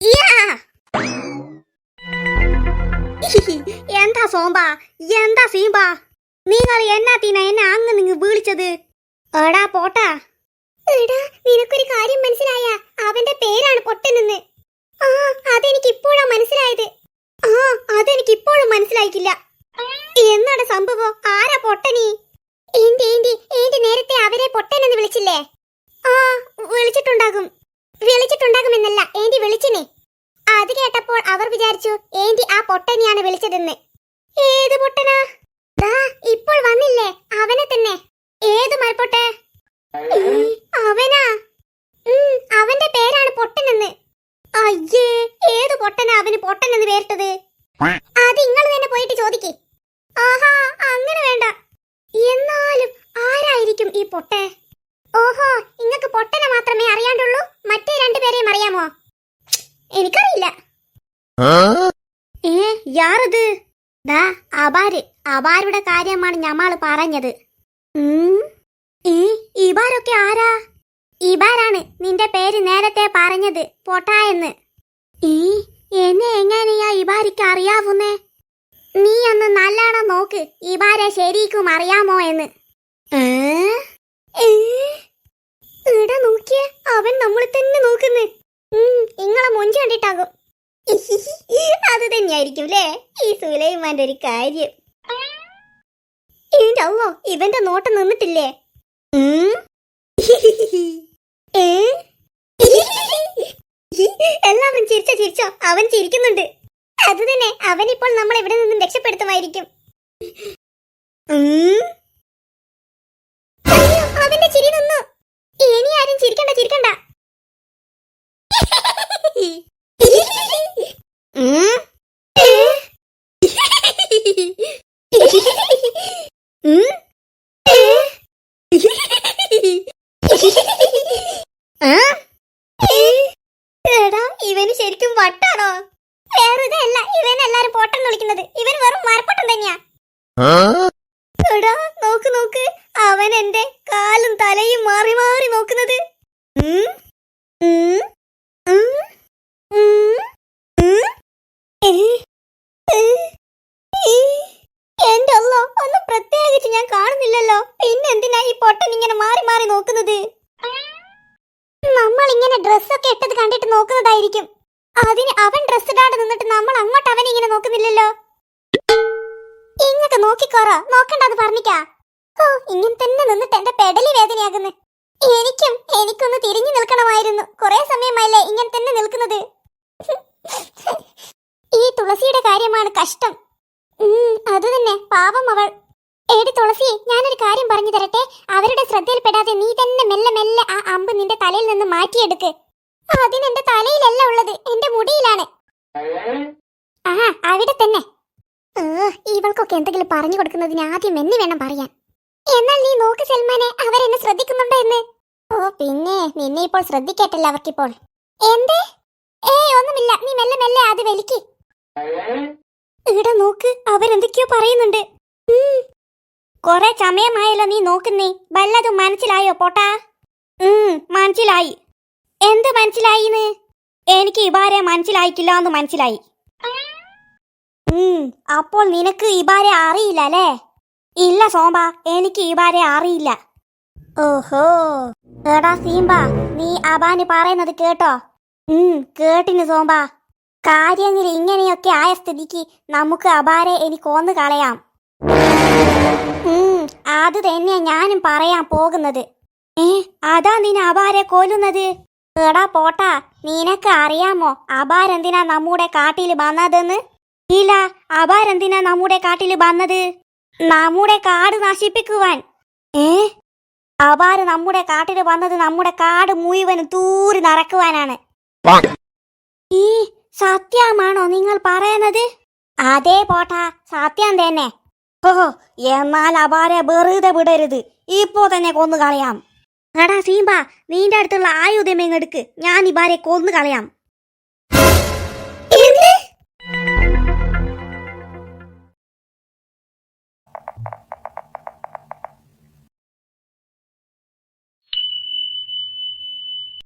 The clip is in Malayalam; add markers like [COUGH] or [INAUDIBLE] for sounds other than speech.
[LAUGHS] എന്താ സോമ്പ എന്താ സീമ്പ നിങ്ങൾ എന്നാത്തിനാ എന്നെ അങ്ങ് നിങ്ങ് വിളിച്ചത്? എടാ പോട്ടാ. എടാ നിനക്കൊരു കാര്യം മനസ്സിലായ? അവന്റെ പേരാണ് പൊട്ടനെന്ന്. ആ അതെനിക്ക് ഇപ്പോഴാ മനസ്സിലായത്. ആ അതെനിക്ക് ഇപ്പോഴും മനസ്സിലായിട്ടില്ല. എന്നാണ് സംഭവം? ആരാ പൊട്ടനി? ഏന്റി ഏന്റി ഏന്റി നേരത്തെ അവരെ പൊട്ടനെന്ന് വിളിച്ചില്ലേ? ആ വിളിച്ചിട്ടുണ്ടാകും. വിളിച്ചിട്ടുണ്ടാകുമെന്നല്ല ഏന്റി വിളിച്ചിനെ അത് കേട്ടപ്പോൾ അവർ വിചാരിച്ചു ഏന്റി ആ പൊട്ടനെയാണ് വിളിച്ചതെന്ന്. ഏത് പൊട്ടനാ? ദാ ഇപ്പോൾ വന്നില്ലേ അവനെ തന്നെ. ഏത് മൽപ്പൊട്ടെ? അവനാ. അവന്റെ പേരാണ് പൊട്ടനെന്ന്. അയ്യേ ഏത് പൊട്ടനാ അവന് പൊട്ടനെന്ന് പേരിട്ടത് അത് നിങ്ങൾ തന്നെ പോയിട്ട് ചോദിക്കേ. ആഹാ അങ്ങനെ വേണ്ട. എന്നാലും ആരായിരിക്കും ഈ പൊട്ടെ ഓഹോ ഇങ്ങക്ക് പൊട്ടനെ മാത്രമേ അറിയാണ്ടുള്ളൂ. മറ്റേ രണ്ടുപേരെയും അറിയാമോ? എനിക്കറിയില്ല. ഏ യാറത്? ദാ അബാര് അബാരുടെ കാര്യമാണ് ഞമ്മൾ പറഞ്ഞത്. ഇബാരൊക്കെ ആരാ? ഇബാരാണ് നിന്റെ പേര് നേരത്തെ പറഞ്ഞത് പൊട്ടായെന്ന്. ഈ എന്നെ എങ്ങനെയാ ഇബാരിക്ക് അറിയാവുന്നേ? നീ ഒന്ന് നല്ലോണം നോക്ക് ഇബാരെ ശരിക്കും അറിയാമോ എന്ന്? ഇടാ നോക്കിയേ അവൻ നമ്മളെ തന്നെ നോക്കുന്നു. കണ്ടിട്ടാകും. [LAUGHS] അത് തന്നെയായിരിക്കും അല്ലേ ഈ സുലൈമാന്റെ ഒരു കാര്യം. എന്റെ അല്ലോ ഇവന്റെ നോട്ടം നിന്നിട്ടില്ലേ? [LAUGHS] [LAUGHS] എല്ലാവരും ചിരിച്ചോ ചിരിച്ചോ. അവൻ ചിരിക്കുന്നുണ്ട്. അത് തന്നെ അവൻ ഇപ്പോൾ നമ്മൾ ഇവിടെ നിന്നും രക്ഷപ്പെടുത്തുമായിരിക്കും? അവന്റെ ചിരി നിന്നു. ഇനി ആരും ചിരിക്കണ്ട ചിരിക്കണ്ട? എടാ ഇവന് ശരിക്കും വട്ടാണോ? വേറെ അല്ല ഇവൻ എല്ലാരും പൊട്ടം വിളിക്കുന്നത്. ഇവൻ വെറും മരപ്പൊട്ടം തന്നെയാ. എടാ നോക്ക് നോക്ക്. അവൻ എന്റെ കാലും തലയും മാറി മാറി നോക്കുന്നത് ഉം, ഉം, ഉം, ഉം, ഉം, ഏ, ഏ, ഈ. എന്റെ അല്ലോ ഒന്നും പ്രത്യേകിച്ച് ഞാൻ കാണുന്നില്ലല്ലോ. പിന്നെ എന്തിനാ ഈ പൊട്ടൻ ഇങ്ങനെ മാറി മാറി നോക്കുന്നത്? നമ്മൾ ഇങ്ങനെ ഡ്രസ്സൊക്കെ ഇട്ടത് കണ്ടിട്ട് നോക്കുന്നതായിരിക്കും. അതിന് അവൻ ഡ്രസ് ഇടാണ്ട് നിന്നിട്ട് നമ്മൾ അങ്ങോട്ട് അവനെ ഇങ്ങനെ നോക്കുന്നില്ലല്ലോ? ഇങ്ങൊക്കെ നോക്കിക്കോറ നോക്കണ്ടത് പറഞ്ഞിക്കാ. ഓ ഇങ്ങനെ തന്നെ നിന്നിട്ട് എന്റെ പെടലി വേദനയാകുന്നു. എനിക്കും എനിക്കൊന്ന് തിരിഞ്ഞു നിൽക്കണമായിരുന്നു. കുറെ സമയമായില്ലേ ഇങ്ങനെ തന്നെ നിൽക്കുന്നത്. ഈ തുളസിയുടെ കാര്യമാണ് കഷ്ടം. അത് തന്നെ. പാവം അവൾ. എടി തുളസി ഞാനൊരു കാര്യം പറഞ്ഞു തരട്ടെ? അവരുടെ ശ്രദ്ധയിൽപ്പെടാതെ നീ തന്നെ മെല്ലെ മെല്ലെ ആ അമ്പ് നിന്റെ തലയിൽ നിന്ന് മാറ്റിയെടുക്ക്. അതിനെന്റെ തലയിലല്ല ഉള്ളത് എന്റെ മുടിയിലാണ്. ആ അവിടെ തന്നെ. ഇവൾക്കൊക്കെ എന്തെങ്കിലും പറഞ്ഞു കൊടുക്കുന്നതിന് ആദ്യം എന്നെ വേണം പറയാൻ. എന്നാൽ നീ നോക്ക് സൽമാനെ അവരെന്നെ ശ്രദ്ധിക്കുന്നുണ്ടോ എന്ന്? ഓ പിന്നെ നിന്നെ ഇപ്പോൾ ശ്രദ്ധിക്കട്ടല്ല അവർക്കിപ്പോൾ. എന്തേ? ഏ ഒന്നുമില്ല നീ മെല്ലെ മെല്ലെ അത് വലിക്ക്. ഇവിടെ നോക്ക് അവരെന്തൊക്കെയോ പറയുന്നുണ്ട്. കൊറേ സമയമായല്ലോ നീ നോക്കുന്നേ. വല്ലതും മനസ്സിലായോ പോട്ടാ? മനസ്സിലായി. എന്ത് മനസ്സിലായിന്ന്? എനിക്ക് ഇബാരെ മനസ്സിലായിക്കില്ല എന്ന് മനസ്സിലായി അപ്പോൾ നിനക്ക് ഇബാരെ അറിയില്ല അല്ലേ? ഇല്ല സോമ്പ എനിക്ക് ഇബാരെ അറിയില്ല. ഓഹോ. എടാ സീമ്പ നീ അബാന് പറയുന്നത് കേട്ടോ? ഉം കേട്ടിന് സോമ്പ കാര്യങ്ങൾ ഇങ്ങനെയൊക്കെ ആയ സ്ഥിതിക്ക് നമുക്ക് അബാരെ എനിക്ക് ഒന്ന് കളയാം. അത് തന്നെയാ ഞാനും പറയാൻ പോകുന്നത്. ഏ അതാ നിന്നെ അബാരെ കൊല്ലുന്നത്? എടാ പോട്ടാ നിനക്ക് അറിയാമോ അബാരെന്തിനാ നമ്മുടെ കാട്ടിൽ വന്നതെന്ന്? ഇല്ല അബാരെന്തിനാ നമ്മുടെ കാട്ടിൽ വന്നത്? നമ്മുടെ കാട് നശിപ്പിക്കുവാൻ. ഏ അബാര് നമ്മുടെ കാട്ടിൽ വന്നത് നമ്മുടെ കാട് മുഴുവനും തൂരി നടക്കുവാനാണ് ഈ സത്യമാണോ നിങ്ങൾ പറയുന്നത്? അതേ പോട്ടാ സത്യം തന്നെ. ഓഹോ എന്നാൽ അപാരെ വെറുതെ വിടരുത്. ഇപ്പോ തന്നെ കൊന്നു കളയാം. എടാ സീമ്പ നീന്റെ അടുത്തുള്ള ആയുധം എങ്ങെടുക്ക് ഞാൻ ഇബാരെ കൊന്നു കളയാം.